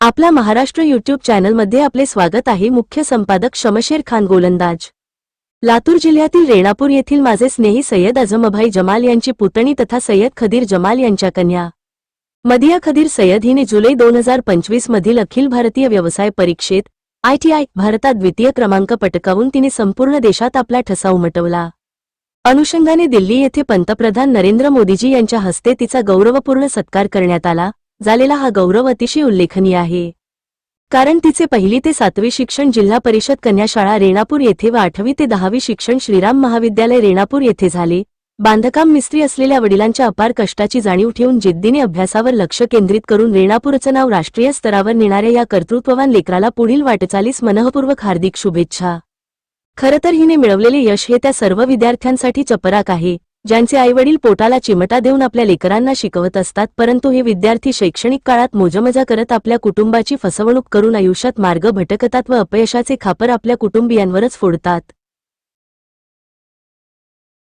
आपला महाराष्ट्र यूट्यूब चॅनलमध्ये आपले स्वागत आहे. मुख्य संपादक शमशेर खान गोलंदाज. लातूर जिल्ह्यातील रेणापूर येथील माझे स्नेही सय्यद अजमभाई जमाल यांची पुतणी तथा सय्यद खदीर जमाल यांच्या कन्या. मदिया खदीर सय्यद हिने जुलै दोन हजार पंचवीस मधील अखिल भारतीय व्यवसाय परीक्षेत आयटीआय भारतात द्वितीय क्रमांक पटकावून तिने संपूर्ण देशात आपला ठसा उमटवला. अनुषंगाने दिल्ली येथे पंतप्रधान नरेंद्र मोदीजी यांच्या हस्ते तिचा गौरवपूर्ण सत्कार करण्यात आला. झालेला हा गौरव अतिशय उल्लेखनीय आहे. कारण तिचे पहिली ते सातवे शिक्षण जिल्हा परिषद कन्याशाळा रेणापूर येथे व आठवी ते दहावी शिक्षण श्रीराम महाविद्यालय रेणापूर येथे झाले. बांधकाम मिस्त्री असलेल्या वडिलांच्या अपार कष्टाची जाणीव ठेवून जिद्दीने अभ्यासावर लक्ष केंद्रित करून रेणापूरचं नाव राष्ट्रीय स्तरावर नेणाऱ्या या कर्तृत्ववान लेकराला पुढील वाटचालीस मनःपूर्वक हार्दिक शुभेच्छा. खरं तर हिने मिळवलेले यश हे त्या सर्व विद्यार्थ्यांसाठी चपराक आहे. ज्यांचे आईवडील पोटाला चिमटा देऊन आपल्या लेकरांना शिकवत असतात परंतु हे विद्यार्थी शैक्षणिक काळात मोजमजा करत आपल्या कुटुंबाची फसवणूक करून आयुष्यात मार्ग भटकतात व अपयशाचे खापर आपल्या कुटुंबियांवरच फोडतात.